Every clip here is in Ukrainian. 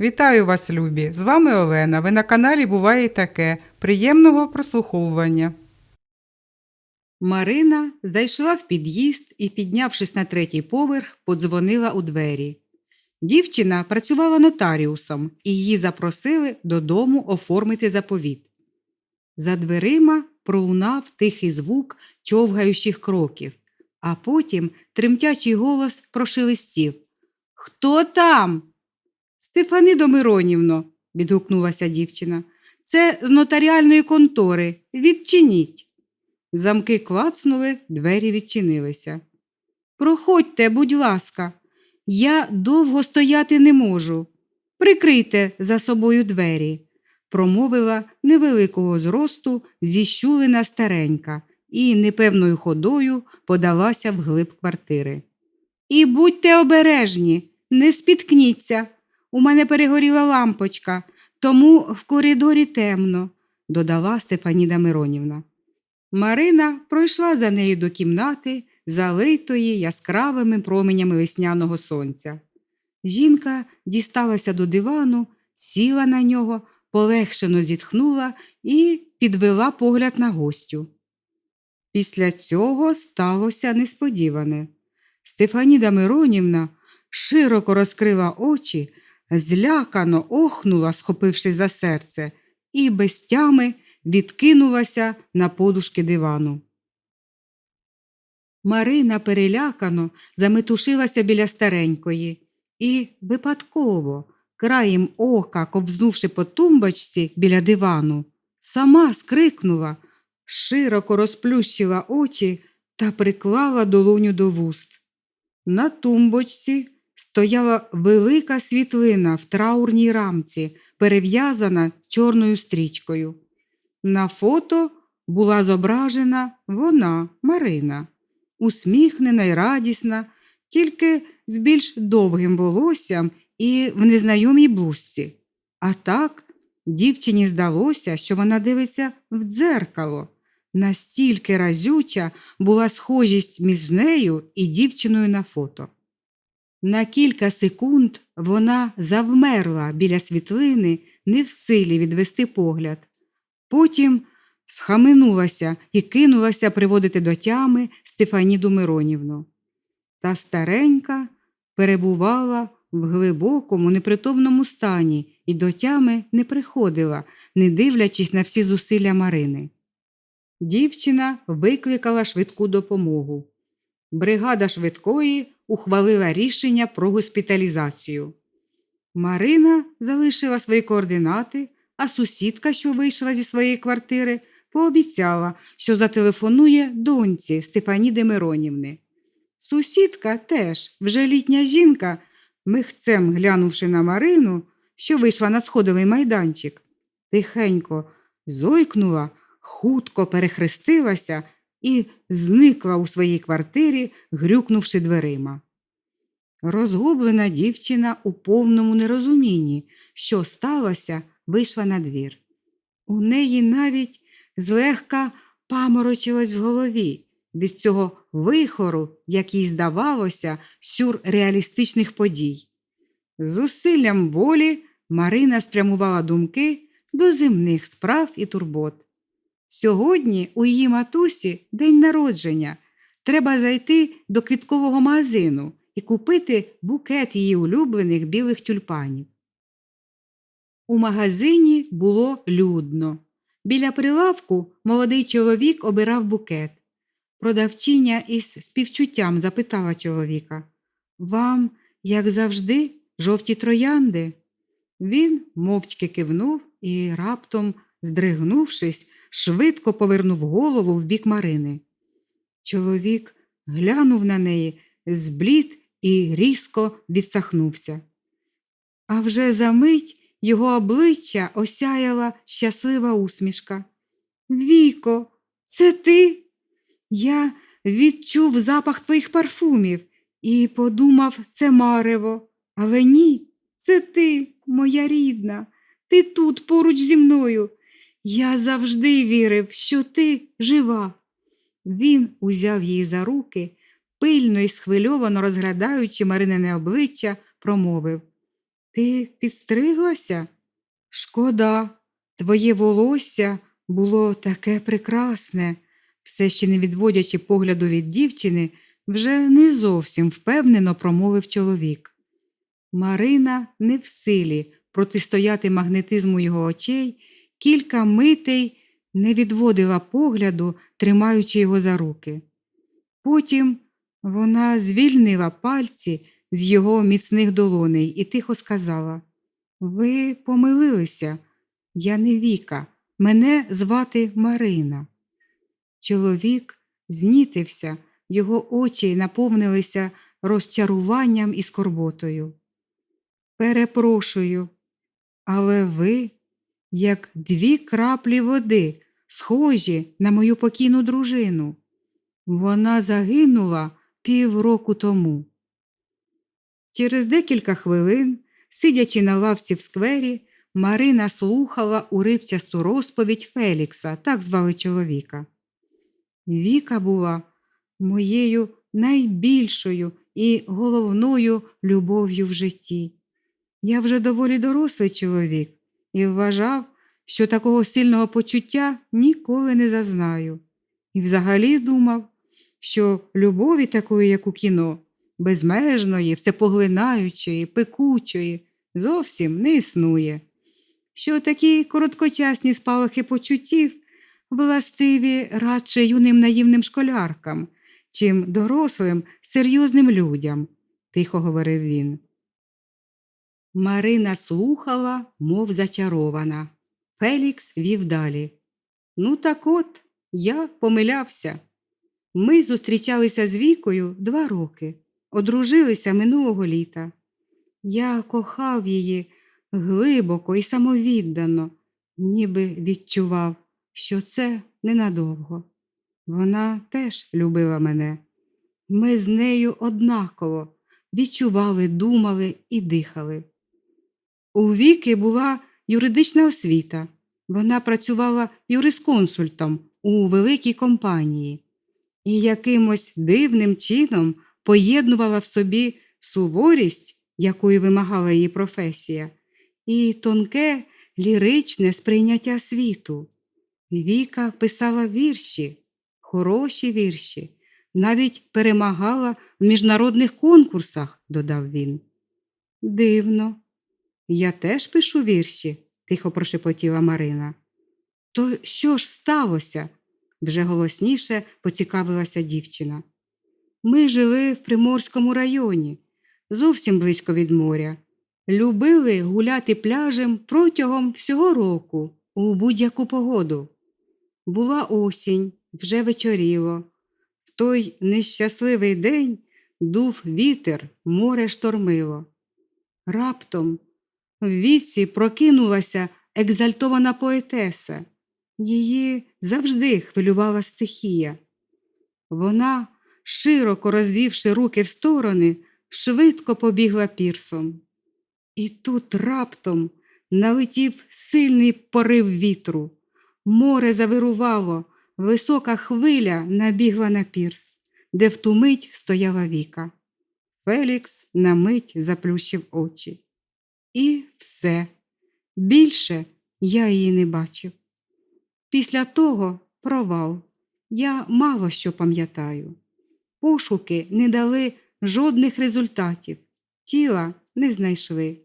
Вітаю вас, любі! З вами Олена. Ви на каналі Буває й таке. Приємного прослуховування. Марина зайшла в під'їзд і, піднявшись на третій поверх, подзвонила у двері. Дівчина працювала нотаріусом і її запросили додому оформити заповіт. За дверима пролунав тихий звук човгаючих кроків, а потім тремтячий голос прошелестів. Хто там? Стефанидо Миронівно, відгукнулася дівчина. Це з нотаріальної контори. Відчиніть. Замки клацнули, двері відчинилися. Проходьте, будь ласка, я довго стояти не можу. Прикрийте за собою двері, промовила невеликого зросту зіщулена старенька і непевною ходою подалася вглиб квартири. І будьте обережні, не спіткніться. У мене перегоріла лампочка, тому в коридорі темно, додала Стефаніда Миронівна. Марина пройшла за нею до кімнати, залитої яскравими променями весняного сонця. Жінка дісталася до дивану, сіла на нього, полегшено зітхнула і підвела погляд на гостю. Після цього сталося несподіване. Стефаніда Миронівна широко розкрила очі, злякано охнула, схопившись за серце, і без тями відкинулася на подушки дивану. Марина перелякано заметушилася біля старенької і випадково, краєм ока, ковзнувши по тумбочці біля дивану, сама скрикнула, широко розплющила очі та приклала долоню до вуст. На тумбочці стояла велика світлина в траурній рамці, перев'язана чорною стрічкою. На фото була зображена вона, Марина, усміхнена й радісна, тільки з більш довгим волоссям і в незнайомій блузці. А так дівчині здалося, що вона дивиться в дзеркало. Настільки разюча була схожість між нею і дівчиною на фото. На кілька секунд вона завмерла біля світлини, не в силі відвести погляд. Потім схаменулася і кинулася приводити до тями Стефаніду Миронівну. Та старенька перебувала в глибокому, непритомному стані і до тями не приходила, не дивлячись на всі зусилля Марини. Дівчина викликала швидку допомогу. Бригада швидкої ухвалила рішення про госпіталізацію. Марина залишила свої координати, а сусідка, що вийшла зі своєї квартири, пообіцяла, що зателефонує доньці Стефаніди Миронівни. Сусідка теж, вже літня жінка, михцем глянувши на Марину, що вийшла на сходовий майданчик, тихенько зойкнула, хутко перехрестилася і зникла у своїй квартирі, грюкнувши дверима. Розгублена дівчина у повному нерозумінні, що сталося, вийшла на двір. У неї навіть злегка паморочилось в голові від цього вихору, який здавалося, сюрреалістичних подій. З усиллям волі Марина спрямувала думки до земних справ і турбот. Сьогодні у її матусі день народження. Треба зайти до квіткового магазину і купити букет її улюблених білих тюльпанів. У магазині було людно. Біля прилавку молодий чоловік обирав букет. Продавчиня із співчуттям запитала чоловіка Вам, як завжди, жовті троянди? Він мовчки кивнув і раптом, здригнувшись, швидко повернув голову в бік Марини. Чоловік глянув на неї, зблід і різко відсахнувся. А вже за мить його обличчя осяяла щаслива усмішка. Віко, це ти? Я відчув запах твоїх парфумів і подумав, це марево. Але ні, це ти, моя рідна, ти тут поруч зі мною. Я завжди вірив, що ти жива. Він узяв її за руки, пильно і схвильовано розглядаючи Маринине обличчя, промовив Ти підстриглася? Шкода, твоє волосся було таке прекрасне, все ще не відводячи погляду від дівчини, вже не зовсім впевнено промовив чоловік. Марина не в силі протистояти магнетизму його очей, кілька митей не відводила погляду, тримаючи його за руки. Потім вона звільнила пальці з його міцних долоней і тихо сказала: Ви помилилися, я не Віка, мене звати Марина. Чоловік знітився, його очі наповнилися розчаруванням і скорботою. Перепрошую, але ви, як дві краплі води, схожі на мою покійну дружину. Вона загинула півроку тому. Через декілька хвилин, сидячи на лавці в сквері, Марина слухала уривчасту розповідь Фелікса, так звали чоловіка. Віка була моєю найбільшою і головною любов'ю в житті. Я вже доволі дорослий чоловік і вважав, що такого сильного почуття ніколи не зазнаю. І взагалі думав, що любові такої, як у кіно, безмежної, всепоглинаючої, пекучої, зовсім не існує. Що такі короткочасні спалахи почуттів властиві радше юним наївним школяркам, чим дорослим серйозним людям, тихо говорив він. Марина слухала, мов зачарована. Фелікс вів далі. Ну, так от, я помилявся. Ми зустрічалися з Вікою два роки, одружилися минулого літа. Я кохав її глибоко і самовіддано, ніби відчував, що це ненадовго. Вона теж любила мене. Ми з нею однаково відчували, думали і дихали. У Віки була юридична освіта. Вона працювала юрисконсультом у великій компанії і якимось дивним чином поєднувала в собі суворість, якої вимагала її професія, і тонке ліричне сприйняття світу. Віка писала вірші, хороші вірші, навіть перемагала в міжнародних конкурсах, додав він. Дивно. Я теж пишу вірші, тихо прошепотіла Марина. То що ж сталося? вже голосніше поцікавилася дівчина. Ми жили в Приморському районі, зовсім близько від моря. Любили гуляти пляжем протягом всього року у будь-яку погоду. Була осінь, вже вечоріло. В той нещасливий день дув вітер, море штормило. Раптом в віці прокинулася екзальтована поетеса. Її завжди хвилювала стихія. Вона, широко розвівши руки в сторони, швидко побігла пірсом. І тут раптом налетів сильний порив вітру. Море завирувало, висока хвиля набігла на пірс, де в ту мить стояла Віка. Фелікс на мить заплющив очі. І все. Більше я її не бачив. Після того провал. Я мало що пам'ятаю. Пошуки не дали жодних результатів, тіла не знайшли.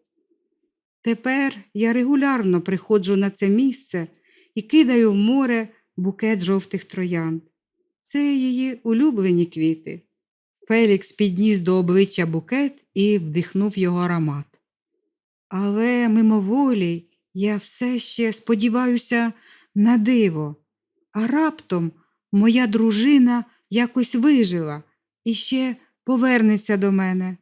Тепер я регулярно приходжу на це місце і кидаю в море букет жовтих троянд. Це її улюблені квіти. Фелікс підніс до обличчя букет і вдихнув його аромат. Але мимоволі я все ще сподіваюся на диво, а раптом моя дружина якось вижила і ще повернеться до мене.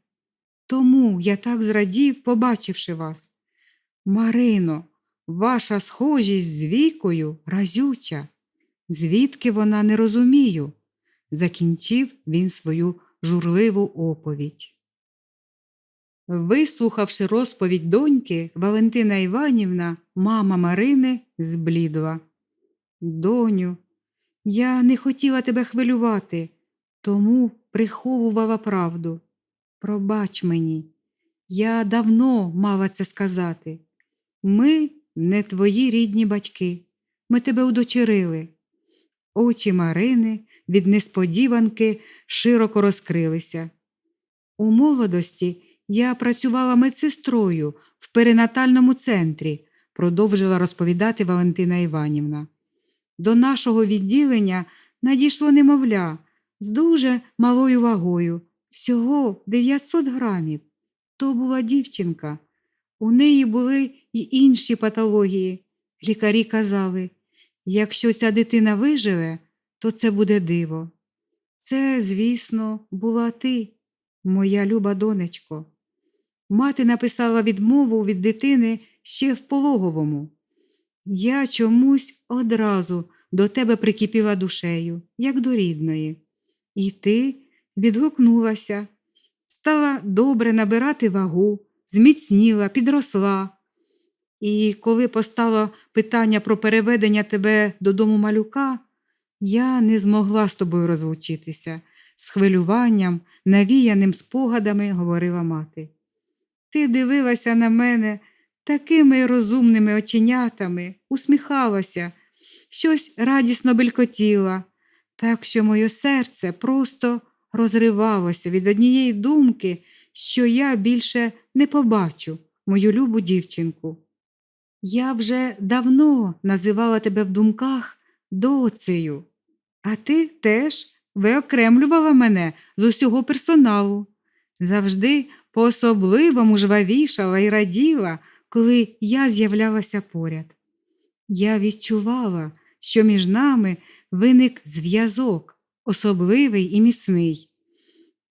Тому я так зрадів, побачивши вас. Марино, ваша схожість з вікою разюча. Звідки вона не розумію? закінчив він свою журливу оповідь. Вислухавши розповідь доньки, Валентина Іванівна, мама Марини, зблідла. Доню, я не хотіла тебе хвилювати, тому приховувала правду. Пробач мені, Я давно мала це сказати. Ми не твої рідні батьки. Ми тебе удочерили. Очі Марини від несподіванки широко розкрилися. У молодості я працювала медсестрою в перинатальному центрі, продовжила розповідати Валентина Іванівна. До нашого відділення надійшло немовля з дуже малою вагою, всього 900 грамів. То була дівчинка. У неї були й інші патології. Лікарі казали, якщо ця дитина виживе, то це буде диво. Це, звісно, була ти, моя люба донечко. Мати написала відмову від дитини ще в пологовому. Я чомусь одразу до тебе прикипіла душею, як до рідної. І ти відгукнулася, стала добре набирати вагу, зміцніла, підросла. І коли постало питання про переведення тебе додому малюка, я не змогла з тобою розлучитися. З хвилюванням, навіяним спогадами говорила мати. Ти дивилася на мене такими розумними оченятами, усміхалася, щось радісно белькотіла, так що моє серце просто розривалося від однієї думки, що я більше не побачу мою любу дівчинку. Я вже давно називала тебе в думках доцею, а ти теж виокремлювала мене з усього персоналу. Завжди по-особливому жвавішала і раділа, коли я з'являлася поряд. Я відчувала, що між нами виник зв'язок, особливий і міцний.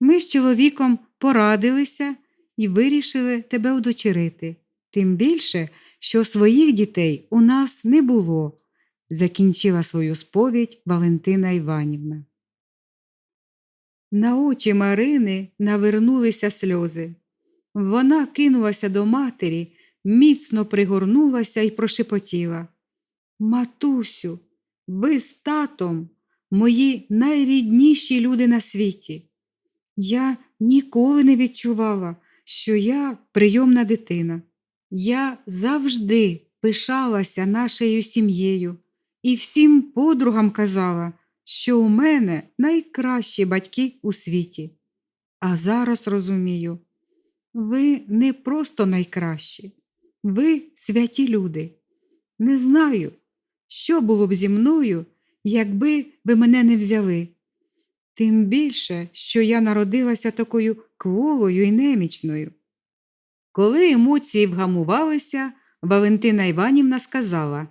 Ми з чоловіком порадилися і вирішили тебе удочерити, тим більше, що своїх дітей у нас не було, закінчила свою сповідь Валентина Іванівна. На очі Марини навернулися сльози. Вона кинулася до матері, міцно пригорнулася і прошепотіла. Матусю, ви з татом мої найрідніші люди на світі. Я ніколи не відчувала, що я прийомна дитина. Я завжди пишалася нашою сім'єю і всім подругам казала, що у мене найкращі батьки у світі. А зараз розумію, ви не просто найкращі, ви святі люди. Не знаю, що було б зі мною, якби ви мене не взяли. Тим більше, що я народилася такою кволою і немічною. Коли емоції вгамувалися, Валентина Іванівна сказала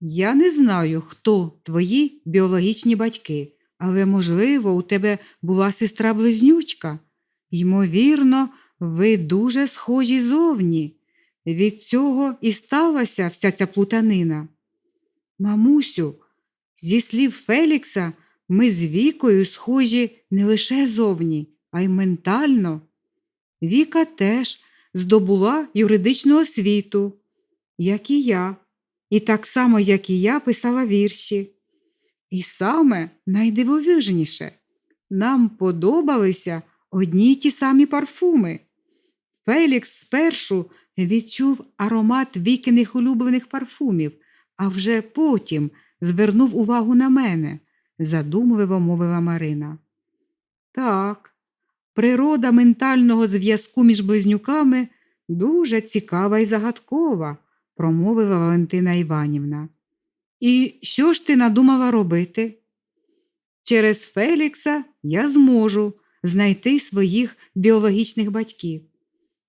Я не знаю, хто твої біологічні батьки, але, можливо, у тебе була сестра близнючка. Ймовірно, ви дуже схожі зовні. Від цього і сталася вся ця плутанина. Мамусю, зі слів Фелікса, ми з Вікою схожі не лише зовні, а й ментально. Віка теж здобула юридичну освіту, як і я, і так само, як і я, писала вірші. І саме найдивовижніше, нам подобалися одні й ті самі парфуми. Фелікс спершу відчув аромат вікиних улюблених парфумів, а вже потім звернув увагу на мене, задумливо мовила Марина. Так, природа ментального зв'язку між близнюками дуже цікава і загадкова, промовила Валентина Іванівна. І що ж ти надумала робити? Через Фелікса я зможу знайти своїх біологічних батьків.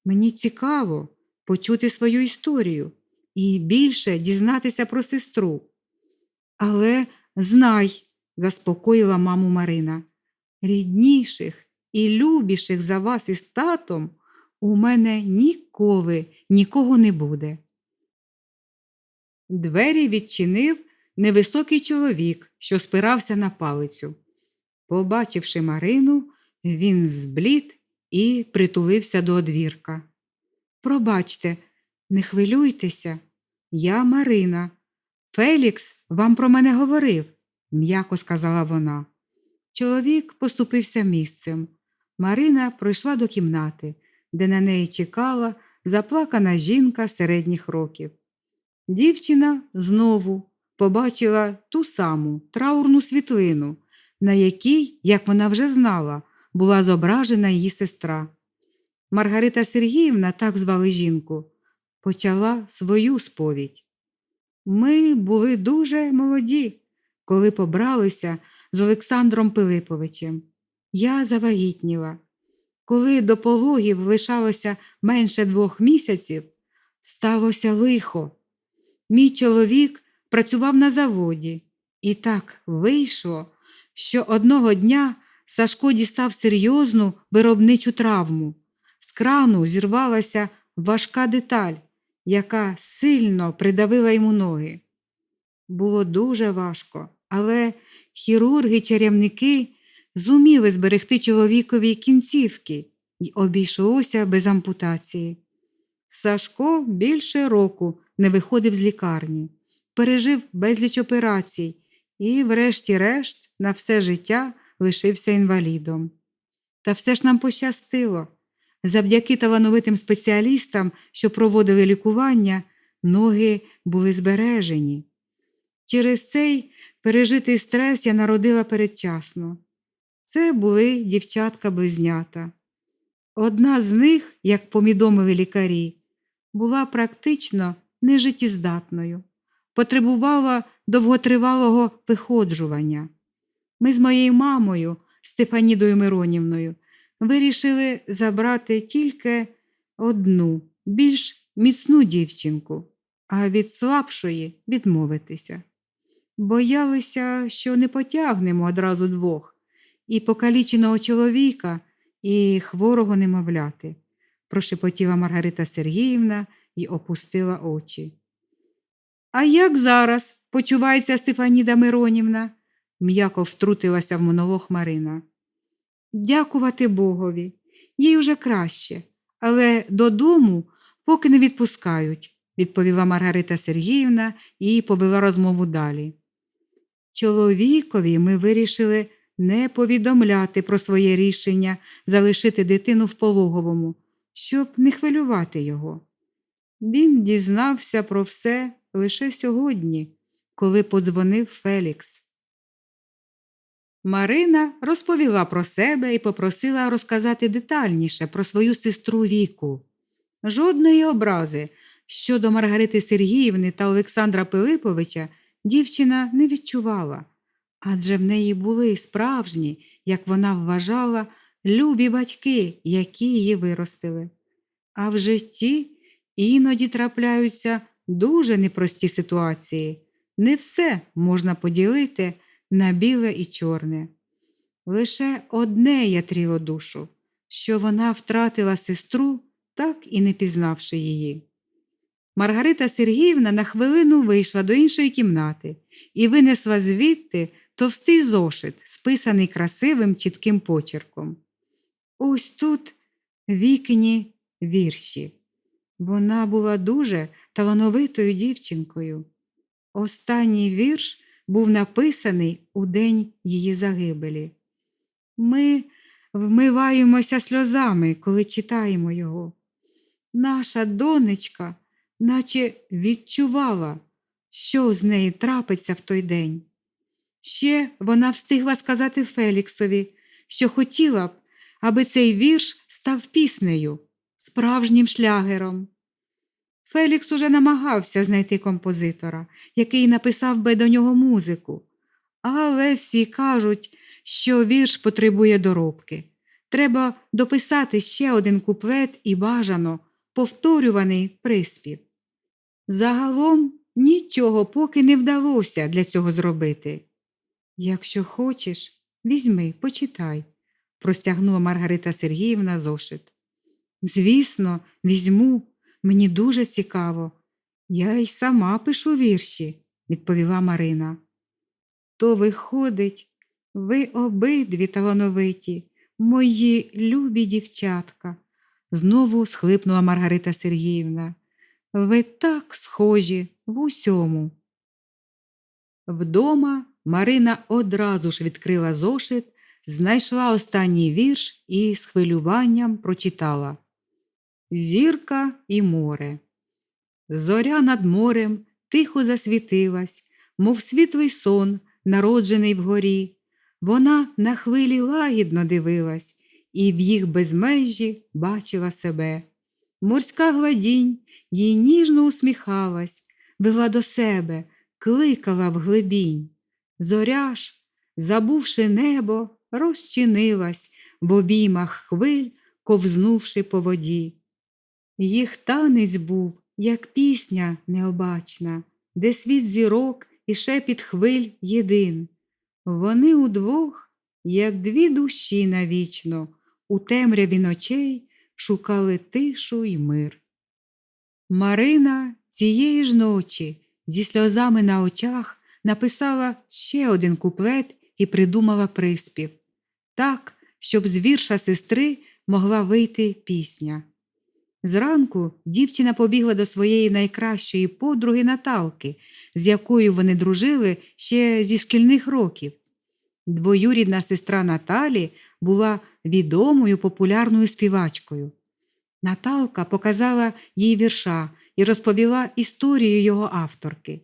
Мені цікаво почути свою історію і більше дізнатися про сестру. Але знай, заспокоїла маму Марина, рідніших і любіших за вас із татом у мене ніколи нікого не буде. Двері відчинив невисокий чоловік, що спирався на палицю. Побачивши Марину, він зблід і притулився до одвірка. Пробачте, не хвилюйтеся, я Марина. Фелікс вам про мене говорив, м'яко сказала вона. Чоловік поступився місцем. Марина пройшла до кімнати, де на неї чекала заплакана жінка середніх років. Дівчина знову побачила ту саму траурну світлину, на якій, як вона вже знала, була зображена її сестра. Маргарита Сергіївна, так звали жінку, почала свою сповідь. Ми були дуже молоді, коли побралися з Олександром Пилиповичем. Я завагітніла. Коли до пологів лишалося менше двох місяців, сталося лихо. Мій чоловік працював на заводі, і так вийшло, що одного дня Сашко дістав серйозну виробничу травму. З крану зірвалася важка деталь, яка сильно придавила йому ноги. Було дуже важко, але хірурги-чарівники зуміли зберегти чоловікові кінцівки і обійшлося без ампутації. Сашко більше року не виходив з лікарні, пережив безліч операцій і, врешті-решт, на все життя лишився інвалідом. Та все ж нам пощастило. Завдяки талановитим спеціалістам, що проводили лікування, ноги були збережені. Через цей пережитий стрес я народила передчасно. Це були дівчатка-близнята. Одна з них, як повідомили лікарі, була практично нежиттєздатною, потребувала довготривалого виходжування. Ми з моєю мамою, Стефанідою Миронівною, вирішили забрати тільки одну, більш міцну дівчинку, а від слабшої відмовитися. Боялися, що не потягнемо одразу двох і покаліченого чоловіка, і хворого немовляти, прошепотіла Маргарита Сергіївна і опустила очі. А як зараз почувається Стефаніда Миронівна? м'яко втрутилася в монолог Марина. Дякувати Богові, їй уже краще, але додому поки не відпускають, відповіла Маргарита Сергіївна і повела розмову далі. Чоловікові ми вирішили не повідомляти про своє рішення залишити дитину в пологовому, щоб не хвилювати його. Він дізнався про все лише сьогодні, коли подзвонив Фелікс. Марина розповіла про себе і попросила розказати детальніше про свою сестру Віку. Жодної образи щодо Маргарити Сергіївни та Олександра Пилиповича дівчина не відчувала, адже в неї були справжні, як вона вважала, любі батьки, які її виростили. А в житті іноді трапляються дуже непрості ситуації. Не все можна поділити на біле і чорне. Лише одне ятріло душу, що вона втратила сестру, так і не пізнавши її. Маргарита Сергіївна на хвилину вийшла до іншої кімнати і винесла звідти товстий зошит, списаний красивим чітким почерком. Ось тут вікні вірші. Вона була дуже талановитою дівчинкою. Останній вірш був написаний у день її загибелі. Ми вмиваємося сльозами, коли читаємо його. Наша донечка, наче відчувала, що з неї трапиться в той день. Ще вона встигла сказати Феліксові, що хотіла б, аби цей вірш став піснею, справжнім шлягером. Фелікс уже намагався знайти композитора, який написав би до нього музику, але всі кажуть, що вірш потребує доробки. Треба дописати ще один куплет і бажано повторюваний приспів. Загалом нічого поки не вдалося для цього зробити. Якщо хочеш, візьми, почитай, простягнула Маргарита Сергіївна зошит. Звісно, візьму, мені дуже цікаво. Я й сама пишу вірші, відповіла Марина. То виходить, ви обидві талановиті, мої любі дівчатка, знову схлипнула Маргарита Сергіївна. Ви так схожі в усьому. Вдома Марина одразу ж відкрила зошит, знайшла останній вірш і з хвилюванням прочитала. Зірка і море. Зоря над морем тихо засвітилась, мов світлий сон, народжений вгорі. Вона на хвилі лагідно дивилась і в їх безмежі бачила себе. Морська гладінь їй ніжно усміхалась, вела до себе, кликала в глибінь. Зоря ж, забувши небо, розчинилась в обіймах хвиль, ковзнувши по воді. Їх танець був, як пісня необачна, де світ зірок і шепіт хвиль єдин. Вони удвох, як дві душі навічно, у темряві ночей шукали тишу й мир. Марина цієї ж ночі зі сльозами на очах написала ще один куплет і придумала приспів так, щоб з вірша сестри могла вийти пісня. Зранку дівчина побігла до своєї найкращої подруги Наталки, з якою вони дружили ще зі шкільних років. Двоюрідна сестра Наталі була відомою популярною співачкою. Наталка показала їй вірша і розповіла історію його авторки.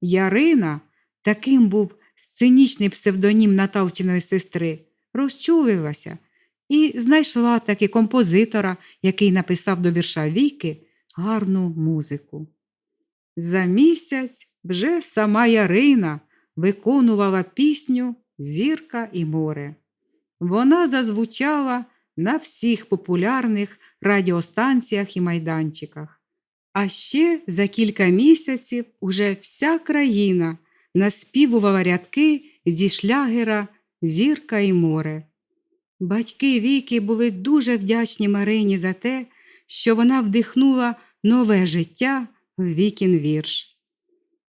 Ярина, таким був сценічний псевдонім Наталчиної сестри, розчулилася і знайшла таки композитора, який написав до вірша Віки гарну музику. За місяць вже сама Ярина виконувала пісню Зірка і море. Вона зазвучала на всіх популярних радіостанціях і майданчиках. А ще за кілька місяців уже вся країна наспівувала рядки зі шлягера Зірка і море. Батьки Віки були дуже вдячні Марині за те, що вона вдихнула нове життя в Вікін вірш.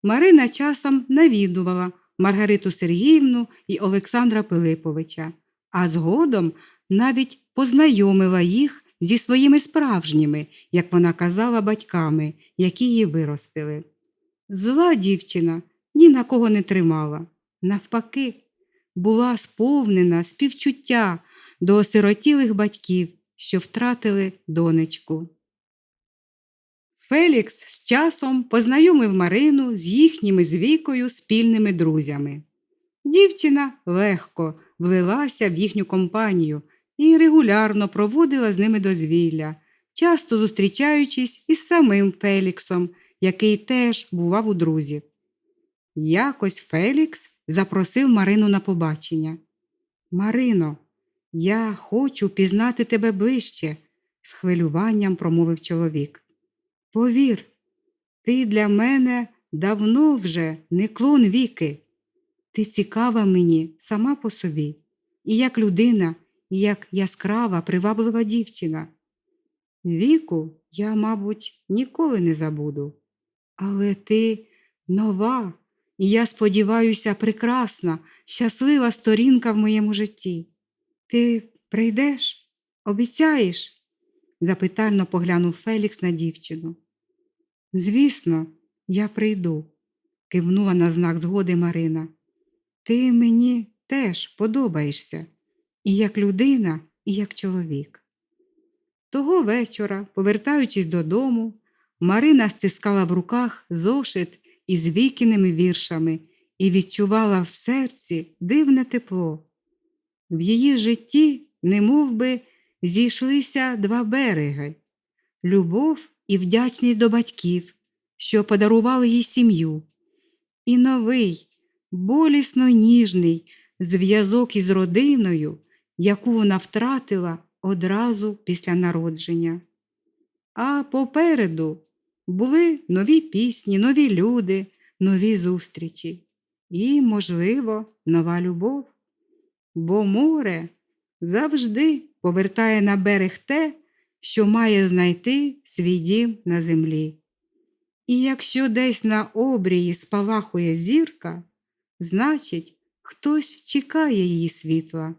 Марина часом навідувала Маргариту Сергіївну і Олександра Пилиповича, а згодом навіть познайомила їх зі своїми справжніми, як вона казала, батьками, які її виростили. Зла дівчина ні на кого не тримала. Навпаки, була сповнена співчуття до осиротілих батьків, що втратили донечку. Фелікс з часом познайомив Марину з їхніми з вікою спільними друзями. Дівчина легко влилася в їхню компанію і регулярно проводила з ними дозвілля, часто зустрічаючись із самим Феліксом, який теж бував у друзів. Якось Фелікс запросив Марину на побачення. Марино, я хочу пізнати тебе ближче, з хвилюванням промовив чоловік. Повір, ти для мене давно вже не клон віки. Ти цікава мені сама по собі, і як людина, і як яскрава, приваблива дівчина. Віку я, мабуть, ніколи не забуду. Але ти нова, і я сподіваюся, прекрасна, щаслива сторінка в моєму житті. Ти прийдеш? Обіцяєш? запитально поглянув Фелікс на дівчину. Звісно, я прийду, кивнула на знак згоди Марина. Ти мені теж подобаєшся, і як людина, і як чоловік. Того вечора, повертаючись додому, Марина стискала в руках зошит із вікіними віршами і відчувала в серці дивне тепло. В її житті, немов би, зійшлися два береги любов і вдячність до батьків, що подарували їй сім'ю, і новий, болісно ніжний зв'язок із родиною, яку вона втратила одразу після народження. А попереду були нові пісні, нові люди, нові зустрічі і, можливо, нова любов. Бо море завжди повертає на берег те, що має знайти свій дім на землі. І якщо десь на обрії спалахує зірка, значить, хтось чекає її світла.